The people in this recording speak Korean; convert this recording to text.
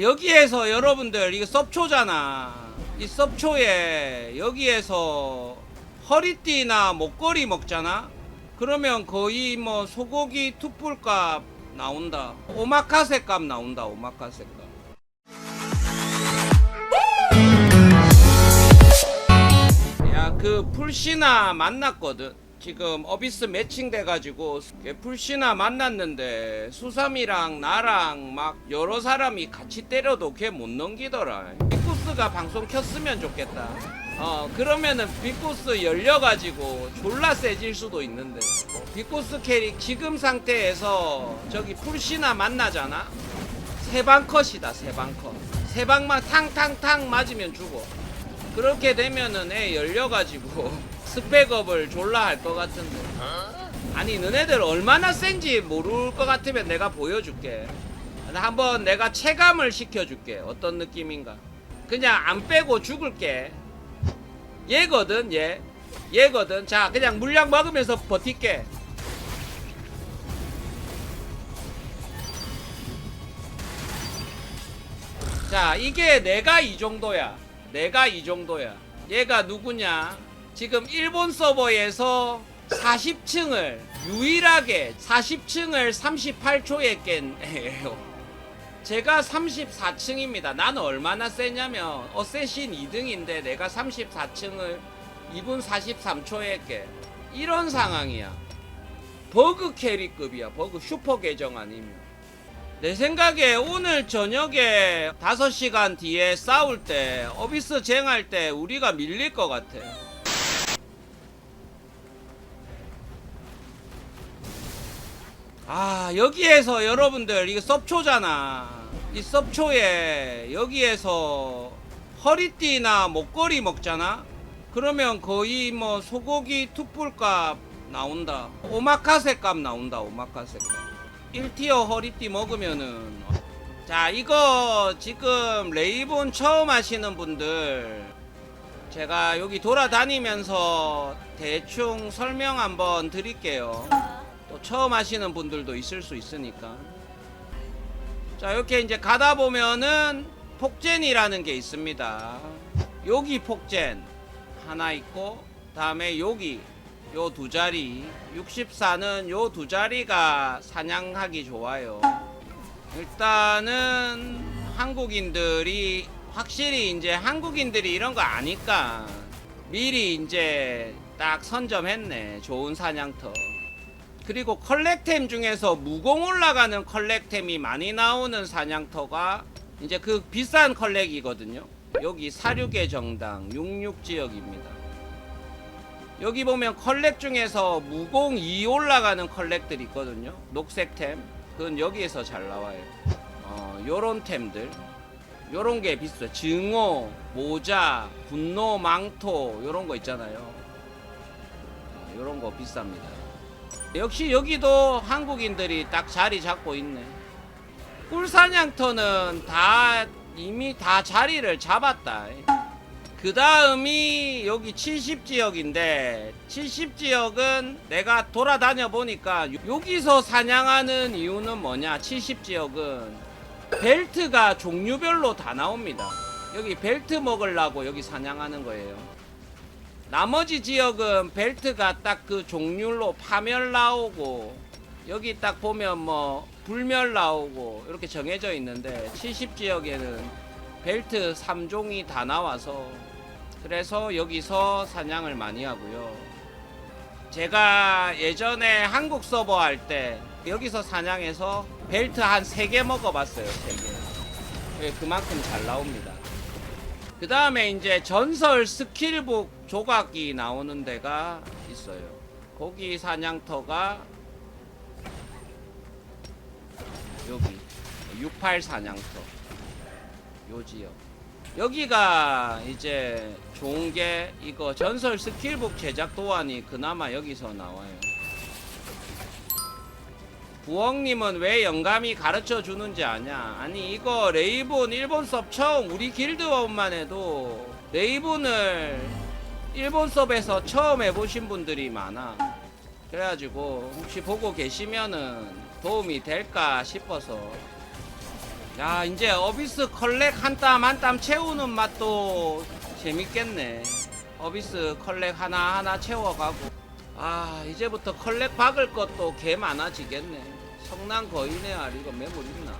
여기에서 여러분들 이거 섭초잖아. 이 섭초에 여기에서 허리띠나 목걸이 먹잖아? 그러면 거의 뭐 소고기 투뿔값 나온다. 오마카세 값 나온다 오마카세 값. 야 그 풀씨나 만났거든 지금 어비스 매칭 돼가지고 풀씨나 만났는데 수삼이랑 나랑 막 여러 사람이 같이 때려도 걔 못 넘기더라. 빅쿠스가 방송 켰으면 좋겠다. 어 그러면은 빅쿠스 열려가지고 졸라 세질 수도 있는데. 빅쿠스 캐릭 지금 상태에서 저기 풀씨나 만나잖아? 세방 컷이다 세방 컷 세 방만 탕탕탕 맞으면 죽어. 그렇게 되면은 애 열려가지고 스펙업을 졸라 할 것 같은데. 아니 너네들 얼마나 센지 모를 것 같으면 내가 보여줄게. 한번 내가 체감을 시켜줄게. 어떤 느낌인가. 그냥 안 빼고 죽을게. 얘거든 얘. 얘거든. 자 그냥 물량 먹으면서 버틸게. 자 이게 내가 이 정도야. 내가 이 정도야. 얘가 누구냐 지금 일본 서버에서 40층을 유일하게 40층을 38초에 깬 애예요. 제가 34층입니다. 나는 얼마나 세냐면 어쌔신 2등인데 내가 34층을 2분 43초에 깨 이런 상황이야. 버그 캐리급이야. 버그 슈퍼 계정 아니면. 내 생각에 오늘 저녁에 5시간 뒤에 싸울 때 어비스 쟁할 때 우리가 밀릴 것 같아 아 여기에서 여러분들 이거 섭초잖아. 이 섭초에 여기에서 허리띠나 목걸이 먹잖아? 그러면 거의 뭐 소고기 투뿔값 나온다. 오마카세 값 나온다 오마카세 값. 1티어 허리띠 먹으면은. 자 이거 지금 레이본 처음 하시는 분들 제가 여기 돌아다니면서 대충 설명 한번 드릴게요. 또 처음 하시는 분들도 있을 수 있으니까. 자 이렇게 이제 가다 보면은 폭젠이라는 게 있습니다. 여기 폭젠 하나 있고 다음에 여기 요 두 자리 64는 요 두 자리가 사냥하기 좋아요. 일단은 한국인들이 확실히 이제 한국인들이 이런 거 아니까 미리 이제 딱 선점했네 좋은 사냥터 그리고 컬렉템 중에서 무공 올라가는 컬렉템이 많이 나오는 사냥터가 이제 그 비싼 컬렉이거든요 여기 사륙의 정당 66 지역입니다 여기 보면 컬렉 중에서 무공 2 올라가는 컬렉들이 있거든요. 녹색템. 그건 여기에서 잘 나와요. 어, 요런 템들. 요런 게 비싸요. 증오, 모자, 분노, 망토, 요런 거 있잖아요. 어, 요런 거 비쌉니다. 역시 여기도 한국인들이 딱 자리 잡고 있네. 꿀사냥터는 다 이미 다 자리를 잡았다. 그 다음이 여기 70지역인데 70지역은 내가 돌아다녀 보니까 여기서 사냥하는 이유는 뭐냐 70지역은 벨트가 종류별로 다 나옵니다 여기 벨트 먹으려고 여기 사냥하는 거예요 나머지 지역은 벨트가 딱 그 종류로 파멸 나오고 여기 딱 보면 뭐 불멸 나오고 이렇게 정해져 있는데 70지역에는 벨트 3종이 다 나와서 그래서 여기서 사냥을 많이 하고요. 제가 예전에 한국 서버 할 때 여기서 사냥해서 벨트 한 3개 먹어봤어요. 3개. 예, 그만큼 잘 나옵니다. 그 다음에 이제 전설 스킬북 조각이 나오는 데가 있어요. 거기 사냥터가 여기 68 사냥터 요 지역 여기가 이제 좋은 게 이거 전설 스킬북 제작 도안이 그나마 여기서 나와요. 부엉님은 왜 영감이 가르쳐 주는지 아냐? 아니 이거 레이본 일본 섭 처음 우리 길드원만 해도 레이본을 일본 섭에서 처음 해보신 분들이 많아. 그래가지고 혹시 보고 계시면은 도움이 될까 싶어서 야 이제 어비스 컬렉 한 땀 한 땀 채우는 맛도 재밌겠네 어비스 컬렉 하나 하나 채워가고 아 이제부터 컬렉 박을 것도 개 많아지겠네. 성난 거인의 알 이거 매물 있나